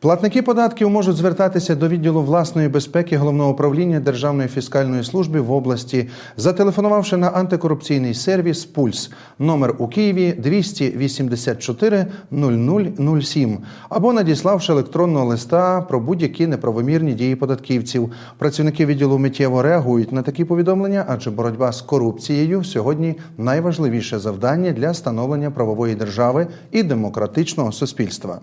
Платники податків можуть звертатися до відділу власної безпеки головного управління Державної фіскальної служби в області, зателефонувавши на антикорупційний сервіс Пульс номер у Києві 284 0007 або надіславши електронного листа про будь-які неправомірні дії податківців. Працівники відділу миттєво реагують на такі повідомлення, адже боротьба з корупцією сьогодні найважливіше завдання для становлення правової держави і демократичного суспільства.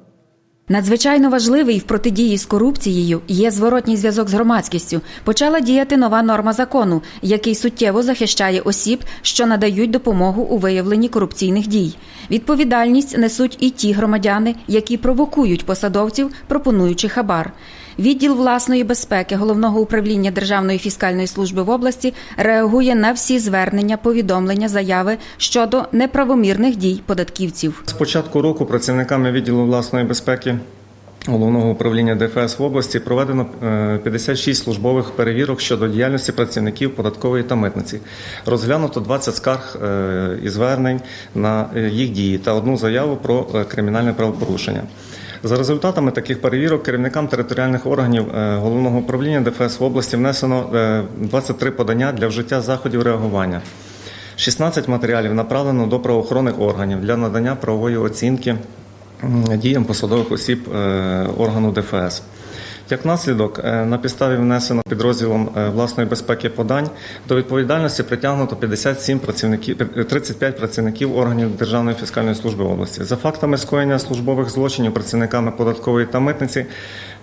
Надзвичайно важливий в протидії з корупцією є зворотній зв'язок з громадськістю. Почала діяти нова норма закону, який суттєво захищає осіб, що надають допомогу у виявленні корупційних дій. Відповідальність несуть і ті громадяни, які провокують посадовців, пропонуючи хабар. Відділ власної безпеки головного управління Державної фіскальної служби в області реагує на всі звернення, повідомлення, заяви щодо неправомірних дій податківців. З початку року працівниками відділу власної безпеки головного управління ДФС в області проведено е, 56 службових перевірок щодо діяльності працівників податкової та митниці. Розглянуто 20 скарг е, і звернень на е, їх дії та одну заяву про е, кримінальне правопорушення. За результатами таких перевірок керівникам територіальних органів е, головного управління ДФС в області внесено е, 23 подання для вжиття заходів реагування. 16 матеріалів направлено до правоохоронних органів для надання правової оцінки діям посадових осіб е, органу ДФС. Як наслідок, е, на підставі внесено підрозділом е, власної безпеки подань до відповідальності притягнуто 57 працівників, е, 35 працівників органів Державної фіскальної служби області. За фактами скоєння службових злочинів працівниками податкової та митниці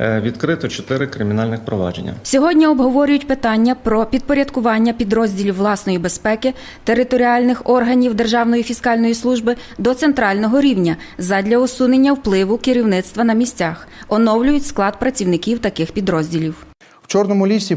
е, відкрито 4 кримінальних провадження. Сьогодні обговорюють питання про підпорядкування підрозділів власної безпеки територіальних органів Державної фіскальної служби до центрального рівня задля усунення впливу керівництва на місцях. Оновлюють склад працівників таких підрозділів. В Чорному лісі